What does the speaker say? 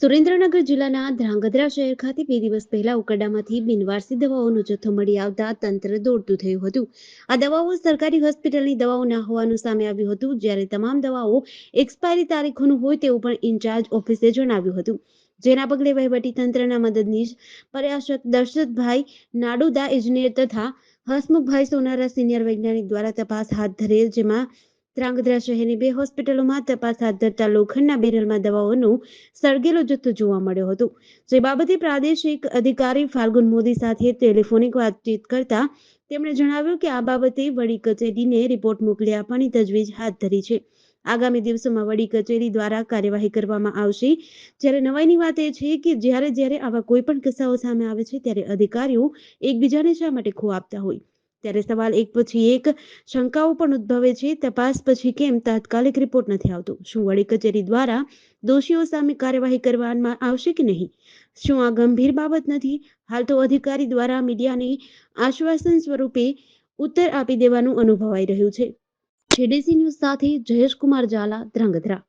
સુરેન્દ્રનગર જિલ્લાના ધ્રાંગધ્રા શહેર ખાતે બે દિવસ પહેલા ઉકરડામાંથી બિનવારસી દવાઓનો જથ્થો મળી આવતા તંત્ર દોડતું થયું હતું. આ દવાઓ સરકારી હોસ્પિટલની દવાઓ ના હોવાનું સામે આવ્યું હતું. જ્યારે તમામ દવાઓ એક્સપાયરી તારીખોનું હોય તેવું પણ ઇન્ચાર્જ ઓફિસે જણાવ્યું હતું. જેના પગલે વહીવટી તંત્રના મદદનીશ પ્રયાસક દર્શતભાઈ નાડુદા ઇજનેર તથા હસમુખભાઈ સોનારા સિનિયર વૈજ્ઞાનિક દ્વારા તપાસ હાથ ધરેલ, જેમાં ધ્રાંગધ્રા શહેરની બે હોસ્પિટલોમાં તપાસ હાથ ધરતા લોખંડના બેરલમાં દવાઓનો સળગેલો જથ્થો જોવા મળ્યો હતો. જે બાબતે પ્રાદેશિક અધિકારી ફાલ્ગુન મોદી સાથે ટેલિફોનિક વાતચીત કરતા તેમણે જણાવ્યું કે આ બાબતે વડી કચેરીને રિપોર્ટ મોકલી આપવાની તજવીજ હાથ ધરી છે. આગામી દિવસોમાં વડી કચેરી દ્વારા કાર્યવાહી કરવામાં આવશે. જ્યારે નવાઈની વાત એ છે કે જ્યારે જ્યારે આવા કોઈ પણ કિસ્સાઓ સામે આવે છે, ત્યારે અધિકારીઓ એકબીજાને શા માટે ખો આપતા હોય? ત્યારે સવાલ એક પછી એક શંકાઓ પણ ઉદ્ભવે છે. તપાસ પછી કેમ તાત્કાલિક રિપોર્ટ નથી આવતો? શું વડી કચેરી દ્વારા દોષીઓ સામે કાર્યવાહી કરવામાં આવશે કે નહીં? શું આ ગંભીર બાબત નથી? હાલ તો અધિકારી દ્વારા મીડિયાને આશ્વાસન સ્વરૂપે ઉત્તર આપી દેવાનું અનુભવાઈ રહ્યું છે. જેડીસી ન્યૂઝ સાથે જયેશ કુમાર ઝાલા ધ્રાંગધ્રા.